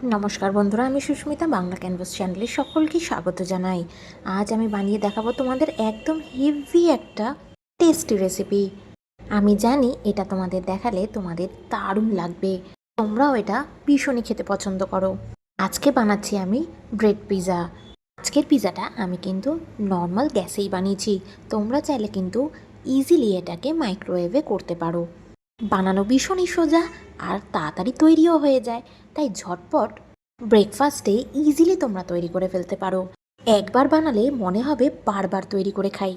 নমস্কার বন্ধুরা, আমি সুস্মিতা, বাংলা ক্যানভাস চ্যানেলে সকলকে স্বাগত জানাই। আজ আমি বানিয়ে দেখাবো তোমাদের একদম হেভি একটা টেস্টি রেসিপি আমি জানি এটা তোমাদের দেখালে তোমাদের দারুণ লাগবে। তোমরাও এটা ভীষণই খেতে পছন্দ করো। আজকে বানাচ্ছি আমি ব্রেড পিৎজা আজকের পিৎজাটা আমি কিন্তু নর্মাল গ্যাসেই বানিয়েছি। তোমরা চাইলে কিন্তু ইজিলি এটাকে মাইক্রোওয়েভে করতে পারো। বানানো ভীষণই সোজা আর তাড়াতাড়ি তৈরিও হয়ে যায়। তাই ঝটপট ব্রেকফাস্টে ইজিলি তোমরা তৈরি করে ফেলতে পারো। একবার বানালে মনে হবে বারবার তৈরি করে খাই।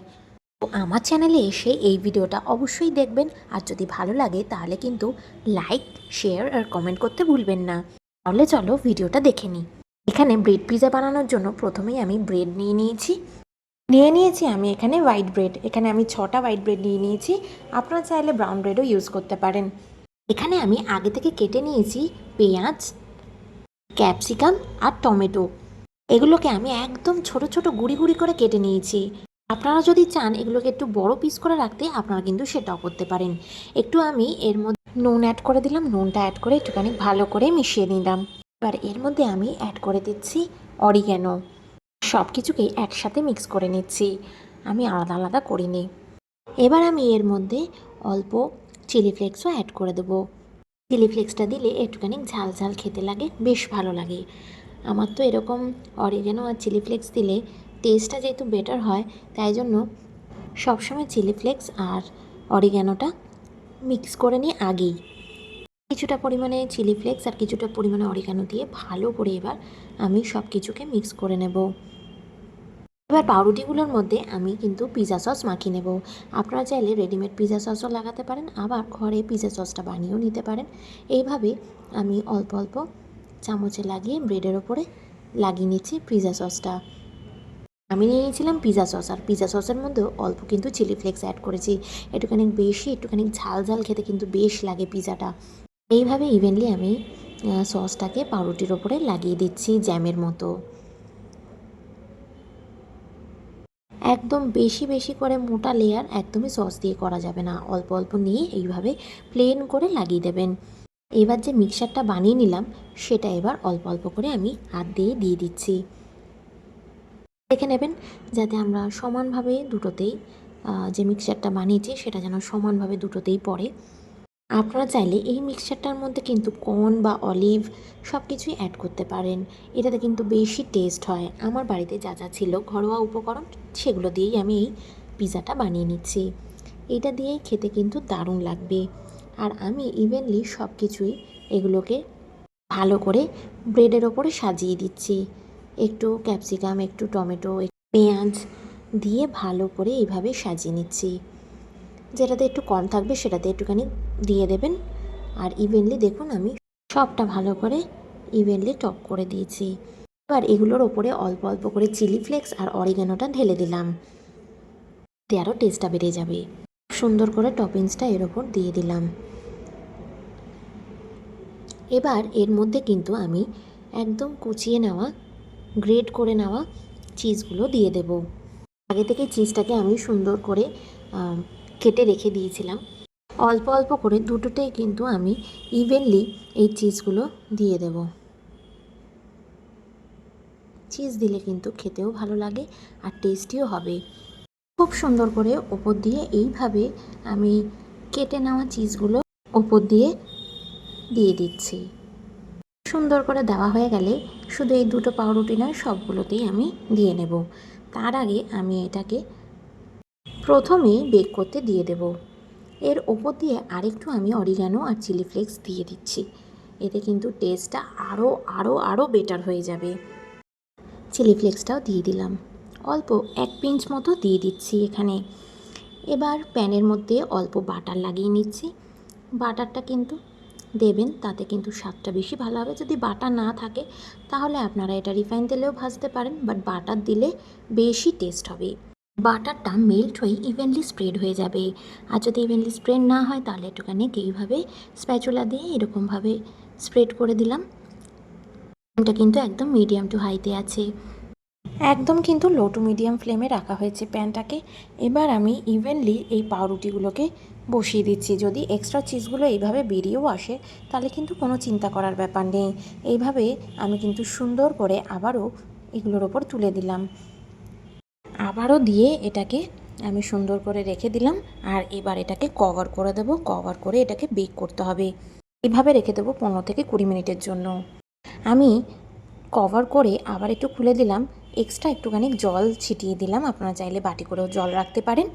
তো আমার চ্যানেলে এসে এই ভিডিওটা অবশ্যই দেখবেন। আর যদি ভালো লাগে তাহলে কিন্তু লাইক শেয়ার আর কমেন্ট করতে ভুলবেন না। তাহলে চলো ভিডিওটা দেখে নিই। এখানে ব্রেড পিৎজা বানানোর জন্য প্রথমেই আমি ব্রেড নিয়ে নিয়েছি। নিয়ে নিয়েছি, আমি এখানে হোয়াইট ব্রেড এখানে আমি ছটা হোয়াইট ব্রেড নিয়ে নিয়েছি। আপনারা চাইলে ব্রাউন ব্রেডও ইউজ করতে পারেন। এখানে আমি আগে থেকে কেটে নিয়েছি পেঁয়াজ ক্যাপসিকাম আর টমেটো। এগুলোকে আমি একদম ছোট ছোট গুঁড়ি গুঁড়ি করে কেটে নিয়েছি। আপনারা যদি চান এগুলোকে একটু বড় পিস করে রাখতে, আপনারা কিন্তু সেটাও করতে পারেন। একটু আমি এর মধ্যে নুন অ্যাড করে দিলাম। নুনটা অ্যাড করে একটুখানি ভালো করে মিশিয়ে নিলাম। এবার এর মধ্যে আমি অ্যাড করে দিচ্ছি অরিগ্যানো সব কিছুকেই একসাথে মিক্স করে নিচ্ছি। আমি আলাদা আলাদা করিনি। এবার আমি এর মধ্যে অল্প চিলি ফ্লেক্সও অ্যাড করে দেবো। চিলি ফ্লেক্সটা দিলে একটুখানি ঝাল ঝাল খেতে লাগে, বেশ ভালো লাগে। আমার তো এরকম অরিগেনো আর চিলি ফ্লেক্স দিলে টেস্টটা যেহেতু বেটার হয়, তাই জন্য সবসময় চিলি ফ্লেক্স আর অরিগ্যানোটা মিক্স করে নিই আগেই। কিছুটা পরিমাণে চিলি ফ্লেক্স আর কিছুটা পরিমাণে অরিগ্যানো দিয়ে ভালো করে এবার আমি সব কিছুকে মিক্স করে নেব। এবার পাউরুটিগুলোর মধ্যে আমি কিন্তু পিৎজা সস মাখিয়ে নেব। আপনারা চাইলে রেডিমেড পিৎজা সসও লাগাতে পারেন, আবার ঘরে পিৎজা সসটা বানিয়েও নিতে পারেন। এইভাবে আমি অল্প অল্প চামচে লাগিয়ে ব্রেডের ওপরে লাগিয়ে নিচ্ছি পিৎজা সসটা আমি নিয়ে নিয়েছিলাম পিৎজা সস আর পিজা সসের মধ্যেও অল্প কিন্তু চিলি ফ্লেক্স অ্যাড করেছি। একটুখানি বেশি একটুখানি ঝাল ঝাল খেতে কিন্তু বেশ লাগে পিৎজাটা এইভাবে ইভেনলি আমি সসটাকে পাউরুটির ওপরে লাগিয়ে দিচ্ছি জ্যামের মতো। একদম বেশি বেশি করে মোটা লেয়ার একদমই সস দিয়ে করা যাবে না। অল্প অল্প নিয়ে এইভাবে প্লেন করে লাগিয়ে দেবেন। এবার যে মিক্সারটা বানিয়ে নিলাম, সেটা এবার অল্প অল্প করে আমি হাত দিয়ে দিয়ে দিচ্ছি। দেখে নেবেন যাতে আমরা সমানভাবে দুটোতেই যে মিক্সারটা বানিয়েছি, সেটা যেন সমানভাবে দুটোতেই পড়ে। আপনারা চাইলে এই মিক্সচারটার মধ্যে কিন্তু কর্ন বা অলিভ সব কিছুই অ্যাড করতে পারেন। এটাতে কিন্তু বেশি টেস্ট হয়। আমার বাড়িতে যা যা ছিল ঘরোয়া উপকরণ, সেগুলো দিয়েই আমি এই পিৎজাটা বানিয়ে নিচ্ছি। এটা দিয়েই খেতে কিন্তু দারুণ লাগবে। আর আমি ইভেনলি সব কিছুই এগুলোকে ভালো করে ব্রেডের ওপরে সাজিয়ে দিচ্ছি। একটু ক্যাপসিকাম একটু টমেটো পেঁয়াজ দিয়ে ভালো করে এইভাবে সাজিয়ে নিচ্ছি। যেটাতে একটু কম থাকবে সেটাতে একটুখানি দিয়ে দেবেন। আর ইভেনলি দেখুন আমি সবটা ভালো করে ইভেনলি টপ করে দিয়েছি। এবার এগুলোর ওপরে অল্প অল্প করে চিলি ফ্লেক্স আর অরিগানোটা ঢেলে দিলাম। এতে আরও টেস্টটা বেড়ে যাবে। সুন্দর করে টপিংসটা এর ওপর দিয়ে দিলাম। এবার এর মধ্যে কিন্তু আমি একদম কুচিয়ে নেওয়া গ্রেড করে নেওয়া চিজগুলো দিয়ে দেব। আগে থেকে চিজটাকে আমি সুন্দর করে কেটে রেখে দিয়েছিলাম। অল্প অল্প করে দুটোতেই কিন্তু আমি ইভেনলি এই চিজগুলো দিয়ে দেব। চিজ দিলে কিন্তু খেতেও ভালো লাগে আর টেস্টিও হবে। খুব সুন্দর করে ওপর দিয়ে এইভাবে আমি কেটে নেওয়া চিজগুলো ওপর দিয়ে দিয়ে দিচ্ছি। সুন্দর করে দেওয়া হয়ে গেলে শুধু এই দুটো পাউরুটি নয়, সবগুলোতেই আমি দিয়ে নেব। তার আগে আমি এটাকে প্রথমেই বেক করতে দিয়ে দেব। এর ওপর দিয়ে আরেকটু আমি অরিগানো আর চিলি ফ্লেক্স দিয়ে দিচ্ছি। এতে কিন্তু টেস্টটা আরও আরও আরও বেটার হয়ে যাবে। চিলি ফ্লেক্সটাও দিয়ে দিলাম। অল্প এক পিঞ্চ মতো দিয়ে দিচ্ছি এখানে। এবার প্যানের মধ্যে অল্প বাটার লাগিয়ে নিচ্ছি। বাটারটা কিন্তু দেবেন, তাতে কিন্তু স্বাদটা বেশি ভালো হবে। যদি বাটার না থাকে, তাহলে আপনারা এটা রিফাইন তেলেও ভাজতে পারেন বাট বাটার দিলে বেশি টেস্ট হবে। বাটারটা মেল্ট হয়ে ইভেনলি স্প্রেড হয়ে যাবে। আর যদি ইভেনলি স্প্রেড না হয়, তাহলে একটুখানি এইভাবে স্প্যাচুলা দিয়ে এরকমভাবে স্প্রেড করে দিলাম। এটা কিন্তু একদম মিডিয়াম টু হাইতে আছে। একদম কিন্তু লো টু মিডিয়াম ফ্লেমে রাখা হয়েছে প্যানটাকে। এবার আমি ইভেনলি এই পাউরুটিগুলোকে বসিয়ে দিচ্ছি। যদি এক্সট্রা চিজগুলো এইভাবে বেরিয়েও আসে, তাহলে কিন্তু কোনো চিন্তা করার ব্যাপার নেই। এইভাবে আমি কিন্তু সুন্দর করে আবারও এগুলোর ওপর তুলে দিলাম। আবারও দিয়ে এটাকে আমি সুন্দর করে রেখে দিলাম আর এবার এটাকে কভার করে দেবো। কভার করে এটাকে বেক করতে হবে। এভাবে রেখে দেবো পনেরো থেকে কুড়ি মিনিটের জন্য। আমি কভার করে আবার একটু খুলে দিলাম। এক্সট্রা একটুখানি জল ছিটিয়ে দিলাম। আপনারা চাইলে বাটি করেও জল রাখতে পারেন।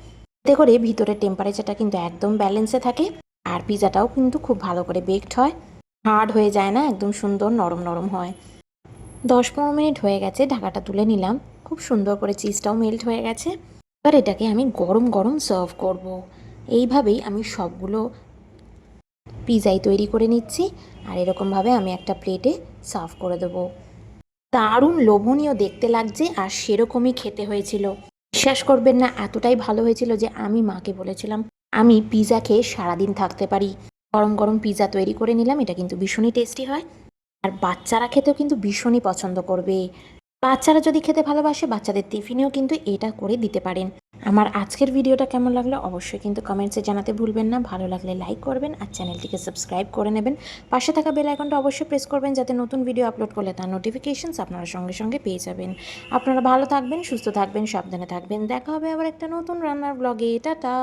এতে করে ভিতরের টেম্পারেচারটা কিন্তু একদম ব্যালেন্সে থাকে আর পিজাটাও কিন্তু খুব ভালো করে বেকড হয়। হার্ড হয়ে যায় না, একদম সুন্দর নরম নরম হয়। দশ পনেরো মিনিট হয়ে গেছে, ঢাকাটা তুলে নিলাম। খুব সুন্দর করে চিজটাও মেল্ট হয়ে গেছে। এবার এটাকে আমি গরম গরম সার্ভ করব। এইভাবেই আমি সবগুলো পিজাই তৈরি করে নিচ্ছি আর এরকমভাবে আমি একটা প্লেটে সার্ভ করে দেবো। দারুণ লোভনীয় দেখতে লাগছে আর সেরকমই খেতে হয়েছিল। বিশ্বাস করবেন না, এতটাই ভালো হয়েছিল যে আমি মাকে বলেছিলাম, আমি পিৎজা খেয়ে সারাদিন থাকতে পারি। গরম গরম পিৎজা তৈরি করে নিলাম, এটা কিন্তু ভীষণই টেস্টি হয়। আর বাচ্চারা খেতেও কিন্তু ভীষণই পছন্দ করবে। বাচ্চারা যদি খেতে ভালোবাসে, বাচ্চাদের টিফিনেও কিন্তু এটা করে দিতে পারেন। আমার আজকের ভিডিওটা কেমন লাগল অবশ্যই কিন্তু কমেন্টসে জানাতে ভুলবেন না। ভালো লাগলে লাইক করবেন আর চ্যানেলটিকে সাবস্ক্রাইব করে নেবেন। পাশে থাকা বেল আইকনটা অবশ্যই প্রেস করবেন যাতে নতুন ভিডিও আপলোড করলে তার নোটিফিকেশনস আপনারা সঙ্গে সঙ্গে পেয়ে যাবেন। আপনারা ভালো থাকবেন, সুস্থ থাকবেন, সাবধানে থাকবেন। দেখা হবে আবার একটা নতুন রান্নার ব্লগে টাটা!